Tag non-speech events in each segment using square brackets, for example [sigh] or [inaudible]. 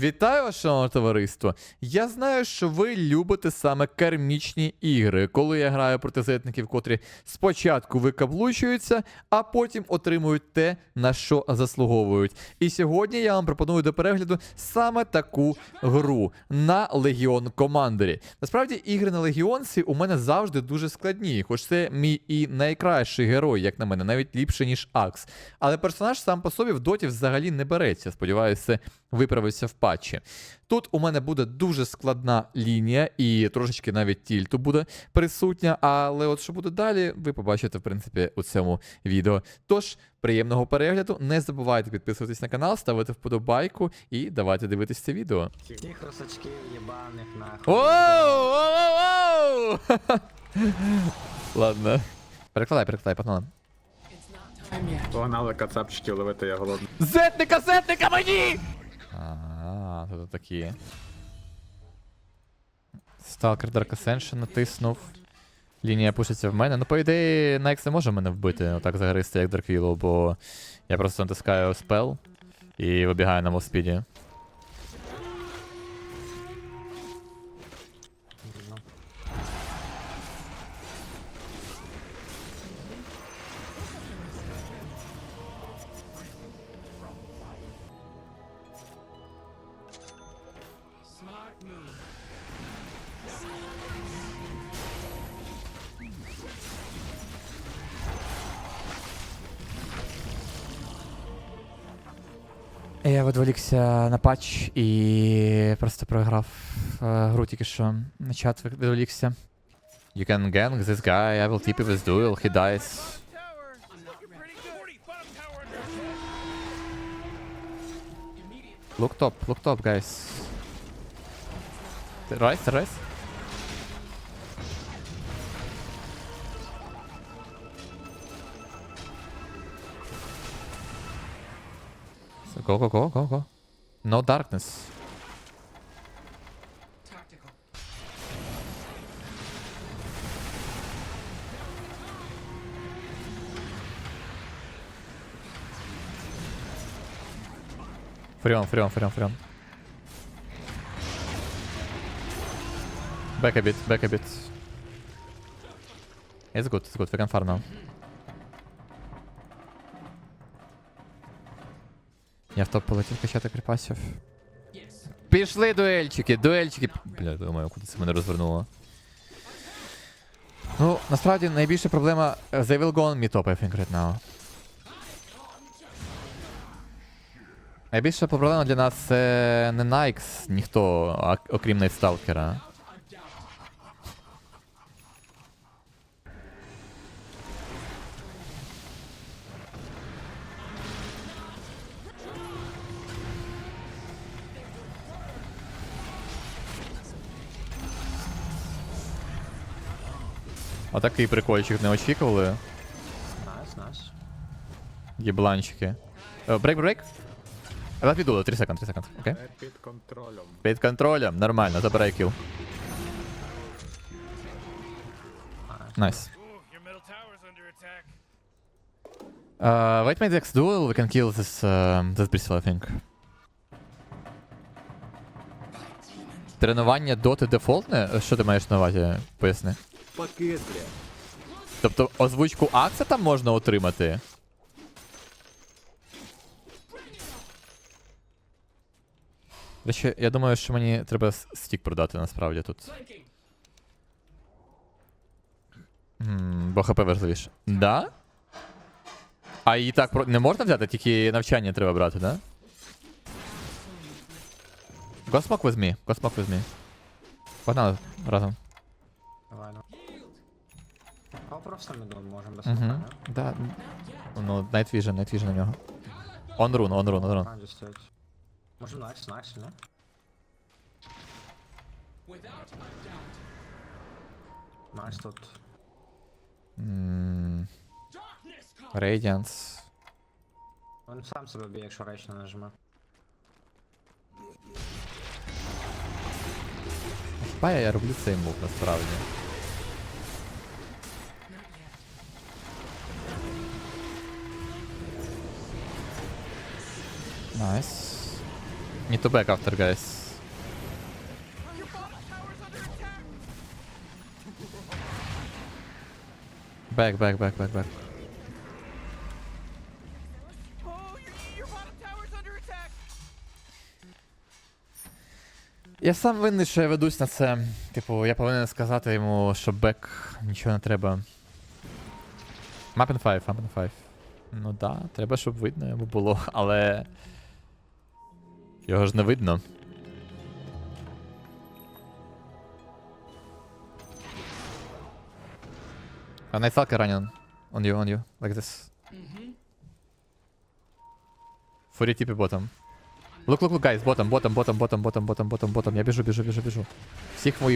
Вітаю вас, шановне товариство! Я знаю, що ви любите саме кармічні ігри, коли я граю проти зетників, котрі спочатку викаблучуються, а потім отримують те, на що заслуговують. І сьогодні я вам пропоную до перегляду саме таку гру на Легіон Командері. Насправді, ігри на Легіонці у мене завжди дуже складні, хоч це мій і найкращий герой, як на мене, навіть ліпше, ніж Акс. Але персонаж сам по собі в доті взагалі не береться. Сподіваюся, це виправиться в патчі. Тут у мене буде дуже складна лінія, і трошечки навіть тільту буде присутня. Але от що буде далі, ви побачите, в принципі, у цьому відео. Тож, приємного перегляду. Не забувайте підписуватись на канал, ставити вподобайку і давайте дивитись це відео. Тих росачків єбаних нахуй. Оу! [laughs] Ладно. Перекладай, перекладай, погнали. Погнали кацапчики ловити, я голодний. Зетника, зетника мені! А, тут такі. Сталкер Dark Ascension натиснув. Лінія пушиться в мене. Ну, по ідеї, Найкс не може мене вбити, отак загристи, як Дарквіло, бо я просто натискаю спел і вибігаю на мовспіді. Я відволікся на патч і просто програв е, гру тільки що. На чат відволікся. You can gang this guy, I will TP with duel, he dies. Look top, look top, guys. Rise, rise. go, go, go, go, go. No darkness. Фреон, фреон, фреон, фреон. Back a bit, back a bit. It's good, it's good, we can farm now. Я в топ полетів качати кріпасів. Пішли дуельчики, дуельчики. Бля, думаю, куди це мене розвернуло. Ну, насправді найбільша проблема. е, They will go on me top, I think, right now. Найбільша проблема для нас це не Найкс, ніхто, окрім Найтсталкера. Отакий прикольчик не очікували. Найс, найс. Єбланчики. Е, Брейк, брейк. Давай піду, 3 секунд, 3 секунд. Окей. Е, Під контролем. Під контролем, нормально, забирай кіл. Найс. Uh, wait my next duel, we can kill this, uh, this Bristle, I think. Тренування доти дефолтне? Що ти маєш на увазі? Поясни. Пакет, бля. Тобто озвучку Акса там можна отримати? Речі, я думаю, що мені треба стік продати насправді тут. М, Бо ХП важливіше. Да? А її так про- не можна взяти, тільки навчання треба брати, да? Go smoke with me. Погнали разом. Давай, ну. А просто міду можемо без угу. Да. Ну, Night Vision, Night Vision на нього. On run, on run. Раді стоїть. Може найс, найс, не? Найс тут. М, Radiance. Він сам себе б'є, якщо рейч не нажме. Хіба я роблю цей мув насправді. Найс. Need to back after, guys. Back, back, back, back, back. Я сам винний, що я ведусь на це. Типу, я повинен сказати йому, що бек нічого не треба. In 5, map in 5. Ну да, треба, щоб видно йому було, але. Його ж не видно. А Найтсалкер ранен. On you, on you. Like this. Фурі типі bottom. Look, look, look, guys, bottom, bottom, bottom, bottom, bottom, bottom, bottom, bottom. Я біжу, біжу, біжу, біжу. Всіх мої.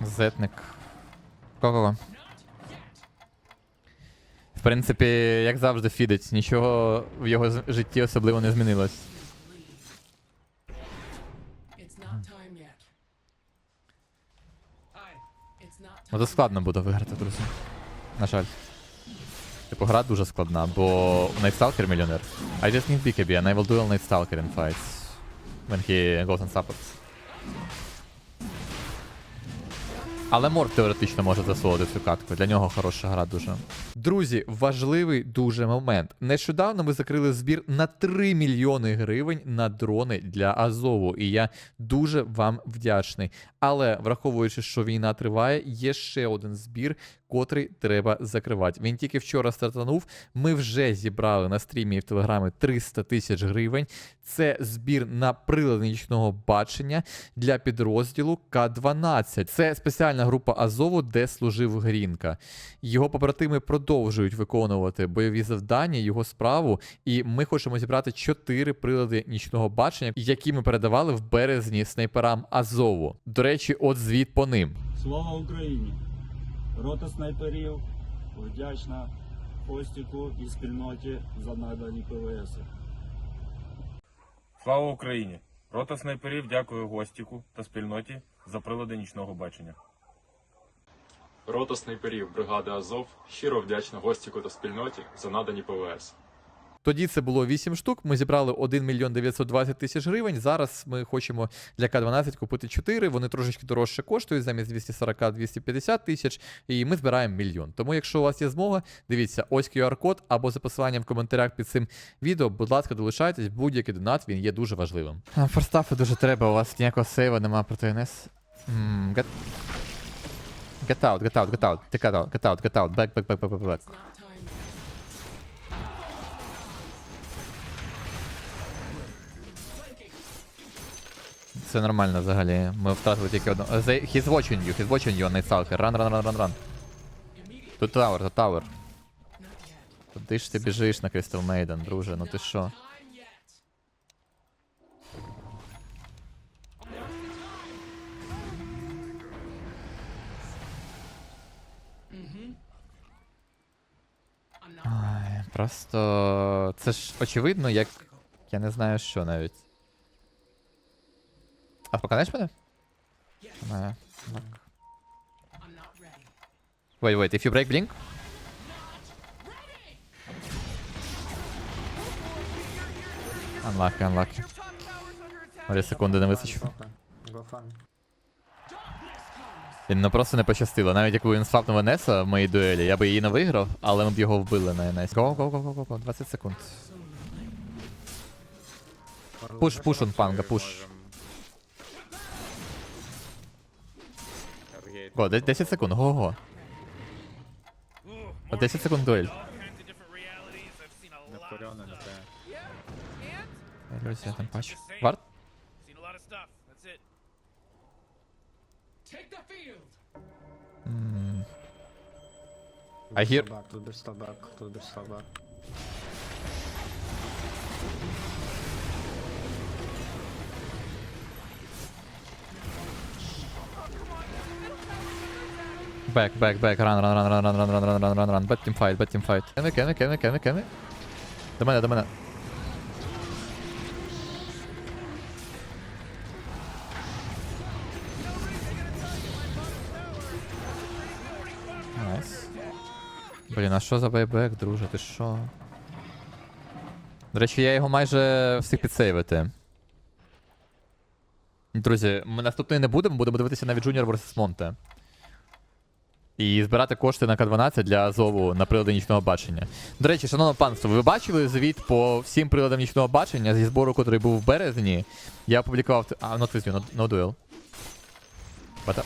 Зетник. Кого-кого? В принципі, як завжди, фідить. Нічого в його житті особливо не змінилось. Not Ну, це складно буде виграти, друзі. На жаль. Типу, гра дуже складна, бо Nightstalker мільйонер. I just need BKB and I will duel Nightstalker in fights. When he goes on supports. Але Морф теоретично може засолити цю катку. Для нього хороша гра дуже. Друзі, важливий дуже момент. Нещодавно ми закрили збір на 3 мільйони гривень на дрони для Азову, і я дуже вам вдячний. Але враховуючи, що війна триває, є ще один збір, котрий треба закривати. Він тільки вчора стартанув. Ми вже зібрали на стрімі і в телеграмі 300 тисяч гривень. Це збір на прилад нічного бачення для підрозділу К-12. Це спеціальна група Азову, де служив Грінка. Його побратими продовжують виконувати бойові завдання, його справу, і ми хочемо зібрати 4 прилади нічного бачення, які ми передавали в березні снайперам Азову. До речі, от звіт по ним. Слава Україні! Рота снайперів вдячна Костіку і спільноті за надані ПВС. Слава Україні! Рота снайперів дякує гостіку та спільноті за прилади нічного бачення. Рота снайперів бригади Азов щиро вдячна гостіку та спільноті за надані ПВС. Тоді це було 8 штук. Ми зібрали 1 мільйон 920 тисяч гривень. Зараз ми хочемо для К12 купити 4. Вони трошечки дорожче коштують, замість 240-250 тисяч. І ми збираємо мільйон. Тому, якщо у вас є змога, дивіться, ось QR-код або за посиланням в коментарях під цим відео. Будь ласка, долучайтесь, будь-який донат, він є дуже важливим. Форстафи дуже треба, у вас ніякого сейва немає проти НС. Get... Out, get out, get out, get out, get out, get out, back, back, back, back, back, back. Це нормально взагалі. Ми втратили тільки одну. Е, He's watching you, he's watching you, Night Run, run, run, run, run. Тут tower, тут yet. Куди ж ти біжиш на Crystal Maiden, друже, ну ти що? Просто. Це ж очевидно, як. Я не знаю що навіть. А поканаєш мене? Не. Wait, wait, if you break blink? Unlucky, unlucky. Марі секунди не вистачило. Ну просто не пощастило. Навіть якби він свапнув Енеса в моїй дуелі, я би її не виграв, але ми б його вбили на Енесі. Го, го, го, го, го, го, 20 секунд. Пуш, пуш он панга, пуш. Го, 10 секунд, го, го. 10 секунд дуель. different Take the field. I hear- Тут back, тут берста back, тут берста back. Back, back, back, run, run, run, run, run, run, run, run, run, run, run. Bad team fight, bad team fight. Кеви, кеви, кеви, кеви, кеви. До мене, до мене. Блін, а що за бейбек, друже, ти що? До речі, я його майже встиг підсейвити. Друзі, ми наступної не будемо, будемо дивитися навіть Junior vs Monte. І збирати кошти на К12 для Азову на прилади нічного бачення. До речі, шановне панство, ви бачили звіт по всім приладам нічного бачення зі збору, який був в березні. Я опублікував. А, not with you, no duel. But,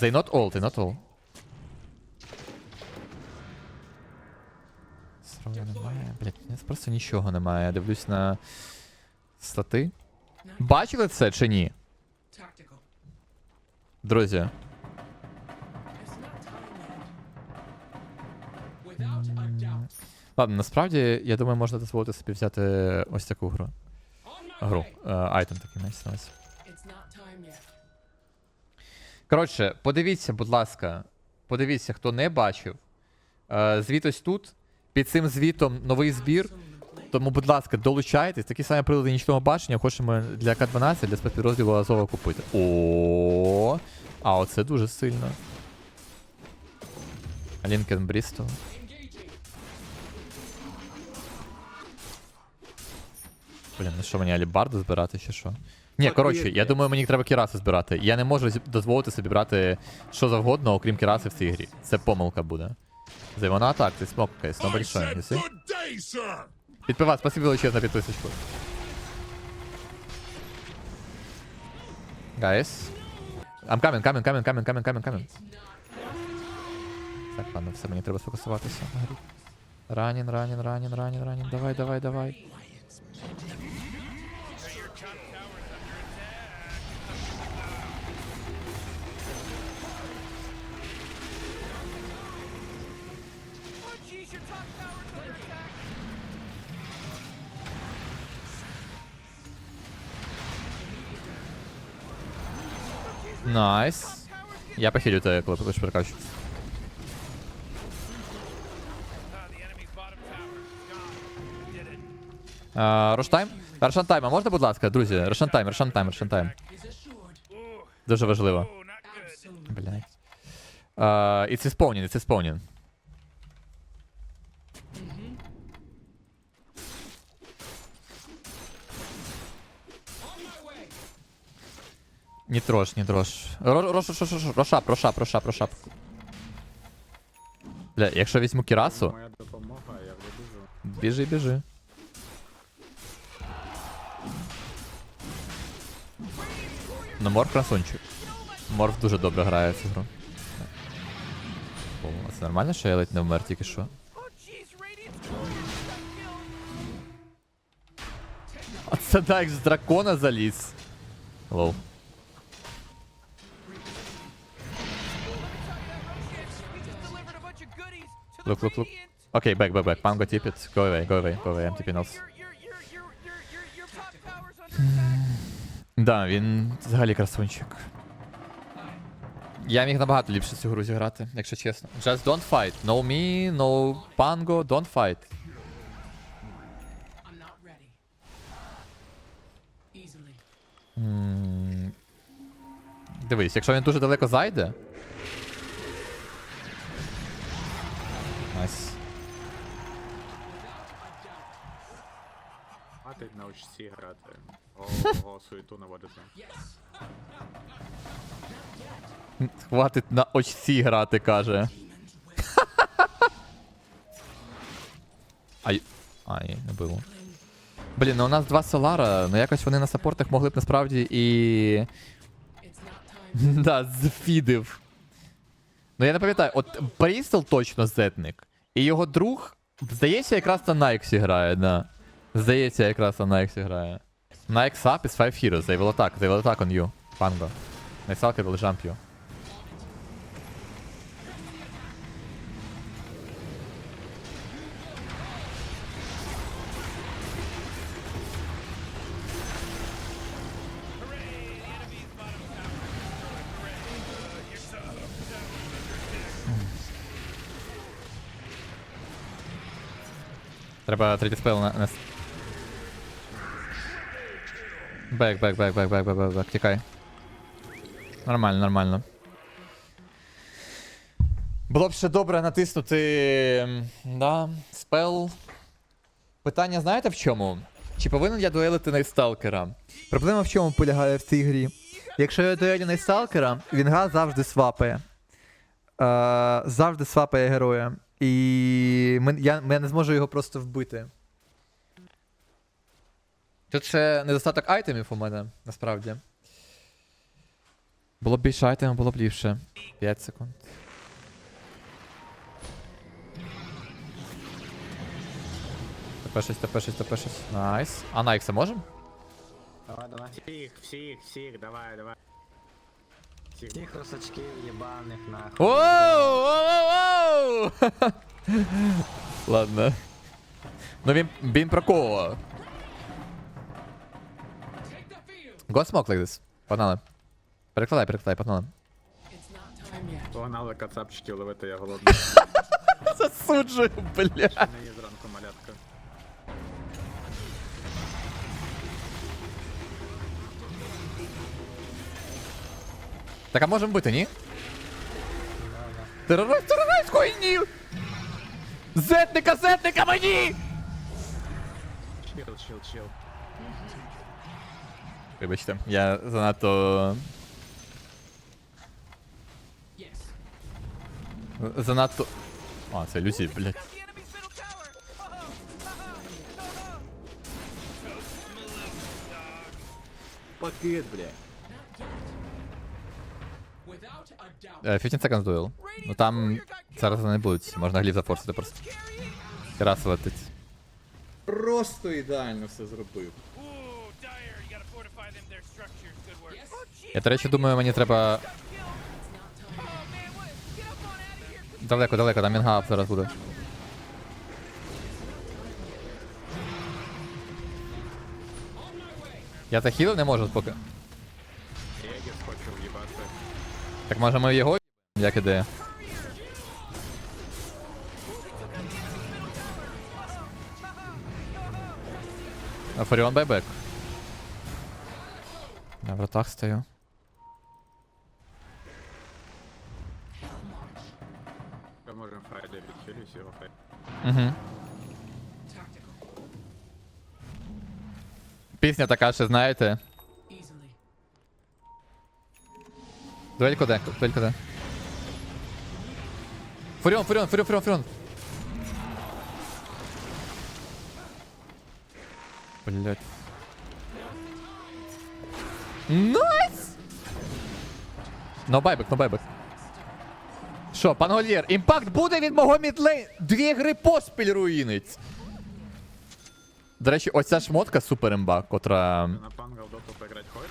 They not all, they not all. Срова немає. Блять, просто нічого немає. Я дивлюсь на стати. Бачили це чи ні? Друзі. Ладно, насправді, я думаю, можна дозволити собі взяти ось таку гру. Гру. Айтем такий мається на увазі. Коротше, подивіться, будь ласка, подивіться, хто не бачив. Е, Звіт ось тут. Під цим звітом новий збір. Тому, будь ласка, долучайтесь. Такі самі прилади нічного бачення хочемо для К12, для спецпідрозділу Азова купити. О, а оце дуже сильно. Лінкен Брістол. Блін, ну що мені алібарду збирати чи що? Ні, коротше, я думаю, мені треба кіраси збирати. Я не можу дозволити собі брати що завгодно, окрім кіраси в цій грі. Це помилка буде. Займона атак, ти смок кейс, no большое, you see? Підпивав, спасибо величезно за підписочку. Guys. I'm coming, coming, coming, coming, coming, coming, coming. Так, ладно, все, мені треба сфокусуватися на грі. Ранін, ранін, ранін, ранін, ранін. Давай, давай, давай. Найс. Я похилю тебе, коли будеш прокачу. Роштайм? Рошантайм, а можна, будь ласка, друзі? Рошантайм, рошантайм, рошантайм. Дуже важливо. Блять. Uh, it's исполнен, it's исполнен. Не трожь, не трожь. Ро- Рош, рош, рош, рош, рошап, рошап, рошап, рошап. Бля, якщо візьму кірасу, Моя допомога, я вибіжу. біжи, біжи. Ну, Морф красунчик. Морф дуже добре грає цю гру. О, це нормально, що я ледь не вмер тільки що? А це так з дракона заліз. Лол. Look, look, look. Окей, back, back, back. Pango tip it. Go away, go away, go away. I'm tipping else. Да, він взагалі красунчик. Я міг набагато ліпше цю гру зіграти, якщо чесно. Just don't fight. No me, no Pango, don't fight. Дивись, якщо він дуже далеко зайде. Ти на очці грати. Ого, суету наводити. Yes. Хватить на очці грати, каже. Ай. Ай, не було. Блін, ну у нас два Солара, ну якось вони на саппортах могли б насправді і. [laughs] Да, зфідив. Ну я не пам'ятаю, от Брістол точно зетник. І його друг, здається, якраз на Найксі грає, да. Здається, якраз на Найксі грає. Nike up is 5 heroes, they will attack, they will attack on you. Панго. Найсалки will jump you. Треба третій спел на. на... Бек, бек, бек, бек, бек, бек, бек, бек, тікай. Нормально, нормально. Було б ще добре натиснути. Да, спел. Питання знаєте в чому? Чи повинен я дуелити найсталкера? Проблема в чому полягає в цій грі? Якщо я дуелю найсталкера, Вінга завжди свапає. Е, завжди свапає героя. І я, я не зможу його просто вбити. Тут ще недостаток айтемів у мене, насправді. Було б більше айтемів, було б ліпше. 5 секунд. ТП6, ТП6, ТП6. Найс. А на ікса можем? Давай, давай. Всіх, всіх, всіх, давай, давай. Всіх. Всіх росачків єбаних нахуй. Воу! Воу! воу! [laughs] Ладно. Ну він, він про Go smoke like this. Погнали. Перекладай, перекладай, погнали. It's not time yet. Погнали кацапчиків ловити, я голодний. [laughs] Засуджую, бля. Не є зранку малятка. Так а можемо бити, ні? Терорист, терорист, хуйні! Зетника, зетника мені! Чил, чил, чил. Вибачте, я занадто. Yes. Занадто. А, це ілюзії, блядь. Пакет, бля. Without a doubt. Е, 15 seconds duel. Ну там зараз не будуть, можна глів зафорсити просто. Раз летить. Просто ідеально все зробив. Я, до речі, думаю, мені треба. Далеко, далеко, там мінгап зараз буде. Я захилив не можу поки. Так може ми його як ідея? Фаріон байбек. В вратах стою. Угу. Tactical. Пісня така, що знаєте. Easily. Дуель куди? Дуель куди? Фуріон, Фуріон, Фуріон, Фуріон, Фуріон. Блять. Найс! No байбек, no байбек. Що, пан Гольєр, імпакт буде від мого мідлей. Дві гри поспіль руїнить. До речі, оця шмотка супер імба, котра. На пангал доту поіграти хочеш?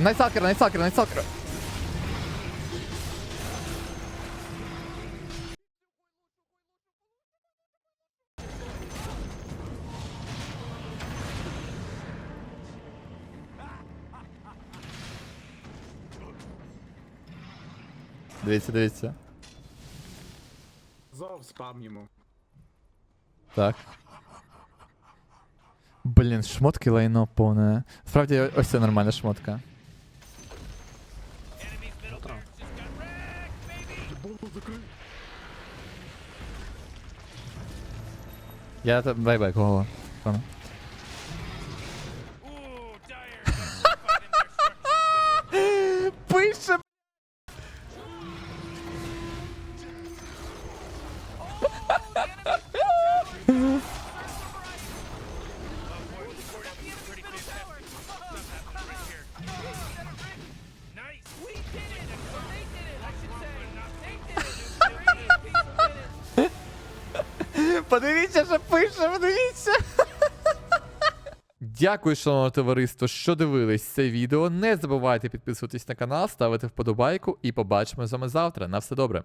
Найсалкера, найсалкера, найсалкера. Дивіться, дивіться. Зов спам йому. Так. Блін, шмотки лайно повне. Справді, ось це нормальна шмотка. Я бай-бай, кого? Дякую, шановне товариство, що дивились це відео. Не забувайте підписуватись на канал, ставити вподобайку і побачимо з вами завтра. На все добре.